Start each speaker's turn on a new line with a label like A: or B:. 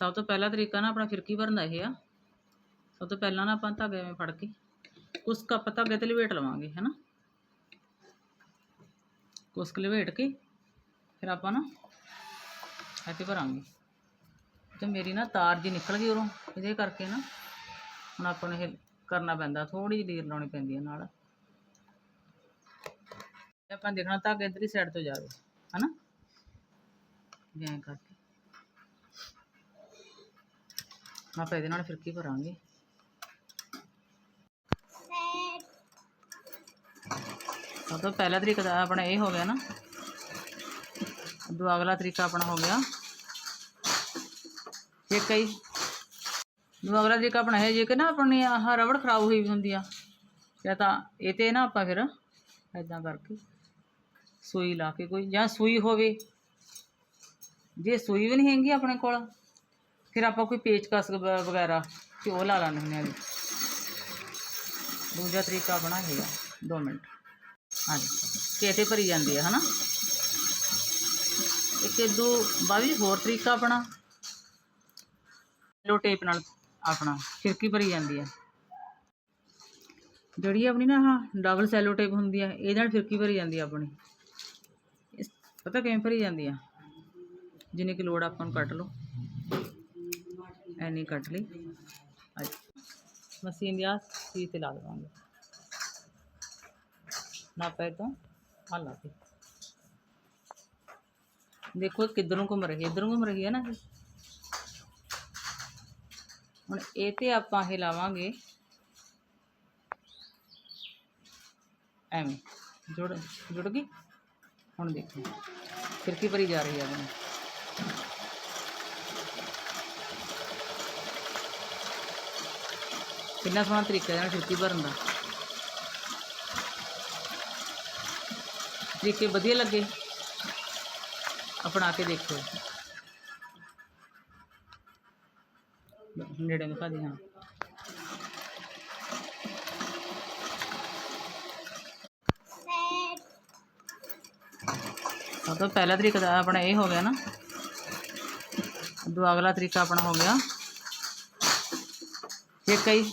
A: ਸਭ ਤੋਂ ਪਹਿਲਾ ਤਰੀਕਾ ਨਾ ਆਪਣਾ ਫਿਰਕੀ ਭਰਨ ਦਾ ਇਹ ਆ। ਸਭ ਤੋਂ ਪਹਿਲਾਂ ਨਾ ਆਪਾਂ ਧਾਗੇ ਐਵੇਂ ਫੜ ਕੇ ਉਸ ਕੱਪ ਧਾਗੇ ਤੇ ਲਵੇਟ ਲਵਾਂਗੇ, ਹੈਨਾ? ਕੁਸਕ ਲਵੇਟ ਕੇ ਫਿਰ ਆਪਾਂ ਨਾ ਇੱਥੇ ਭਰਾਂਗੇ। ਤੇ ਮੇਰੀ ਨਾ ਤਾਰ ਜੀ ਨਿਕਲ ਗਈ ਉਰੋਂ, ਇਹਦੇ ਕਰਕੇ ਨਾ ਹੁਣ ਆਪਾਂ ਨੂੰ ਇਹ ਕਰਨਾ ਪੈਂਦਾ ਥੋੜੀ ਜਿਹੀ ਲੀਰ ਲਾਉਣੀ ਪੈਂਦੀ ਹੈ ਨਾਲ। ਆਪਾਂ ਦੇਖਣਾ ਧਾਗਾ ਇਧਰਲੀ ਸਾਈਡ ਤੋਂ ਜਾਵੇ ਹਨਾ? ਐਂ ਕਰਕੇ। ਆਪਾਂ ਇਹਦੇ ਨਾਲ ਫਿਰਕੀ ਭਰਾਂਗੇ ਸਭ ਤੋਂ ਪਹਿਲਾ ਤਰੀਕਾ ਤਾਂ ਆਪਣਾ ਇਹ ਹੋ ਗਿਆ ਨਾ। ਦੂਆ ਅਗਲਾ ਤਰੀਕਾ ਆਪਣਾ ਹੋ ਗਿਆ। ਜੇ ਕਈ ਦੂਆ ਅਗਲਾ ਤਰੀਕਾ ਆਪਣਾ ਹੈ ਜੇ ਕਿ ਨਾ ਆਪਣੀ ਆਹ ਰਬੜ ਖਰਾਬ ਹੋਈ ਵੀ ਹੁੰਦੀ ਆ ਜਾਂ ਤਾਂ ਇਹ ਤੇ ਨਾ ਆਪਾਂ ਫਿਰ ਐਦਾਂ ਕਰਕੇ ਸੂਈ ਲਾ ਕੇ ਕੋਈ, ਜਾਂ ਸੂਈ ਹੋਵੇ। ਜੇ ਸੂਈ ਵੀ ਨਹੀਂ ਹੈਗੀ ਆਪਣੇ ਕੋਲ ਫਿਰ ਆਪਾਂ ਕੋਈ ਪੇਚਕਸ ਵਗੈਰਾ ਤੇ ਉਹ ਲਾ ਲੈਣੇ ਹੁੰਦੇ ਆ ਜੀ। ਦੂਜਾ ਤਰੀਕਾ ਆਪਣਾ ਹੈਗਾ 2 ਮਿੰਟ। ਹਾਂਜੀ। ਕੇਤੇ ਭਰੀ ਜਾਂਦੀ ਹੈ ਹਨਾ? ਇੱਕ ਇਦੋਂ ਬਾਅਦ ਹੋਰ ਤਰੀਕਾ ਆਪਣਾ। ਲੋ ਟੇਪ ਨਾਲ ਆਪਣਾ ਖਿੜਕੀ ਭਰੀ ਜਾਂਦੀ ਹੈ ਜਿਹੜੀ ਆਪਣੀ ਨਾ ਹਾਂ ਡਬਲ ਸੈਲੋ ਟੇਪ ਹੁੰਦੀ ਆ, ਇਹਦੇ ਨਾਲ ਫਿਰਕੀ ਭਰੀ ਜਾਂਦੀ ਆ ਆਪਣੀ। ਇਸ- ਪਤਾ ਕਿਵੇਂ ਭਰੀ ਜਾਂਦੀ ਆ? ਜਿੰਨੀ ਕਿ ਲੋੜ ਆਪਾਂ ਨੂੰ ਕੱਟ ਲਓ। ਐਨੀ ਕੱਟ ਲਈ। ਅੱਜ ਮਸ਼ੀਨ ਦੀ ਆ ਸੀ ਤੇ ਲਾ ਦੇਵਾਂਗੇ ਨਾ ਪੈ ਤੋਂ ਆ ਲਾ ਦੇ ਦੇਖੋ ਕਿੱਧਰੋਂ ਘੁੰਮ ਰਹੀ ਹੈ, ਇੱਧਰ ਘੁੰਮ ਰਹੀ ਹੈ ਨਾ ਇਹ। ਹੁਣ ਇਹ ਤੇ ਆਪਾਂ ਇਹ ਲਾਵਾਂਗੇ। ਐਵੇਂ, ਜੁੜ ਜੁੜ ਗਈ? ਹੁਣ ਦੇਖੋ। ਫਿਰਕੀ ਭਰੀ ਜਾ ਰਹੀ ਹੈ ਆਪਣੀ? ਕਿੰਨਾ ਸੋਹਣਾ ਤਰੀਕਾ ਹੈ ਨਾ ਭਰਨ ਦਾ? ਤਰੀਕੇ ਵਧੀਆ ਲੱਗੇ? ਅਪਣਾ ਕੇ ਦੇਖੋ। ਨੇੜੇ ਨੂੰ ਭਾਜੀ ਹਾਂ। ਸਭ ਤੋਂ ਪਹਿਲਾ ਤਰੀਕਾ ਤਾਂ ਆਪਣਾ ਇਹ ਹੋ ਗਿਆ ਨਾ। ਦੂਆ ਅਗਲਾ ਤਰੀਕਾ ਆਪਣਾ ਹੋ ਗਿਆ। ਇੱਕ ਕਈ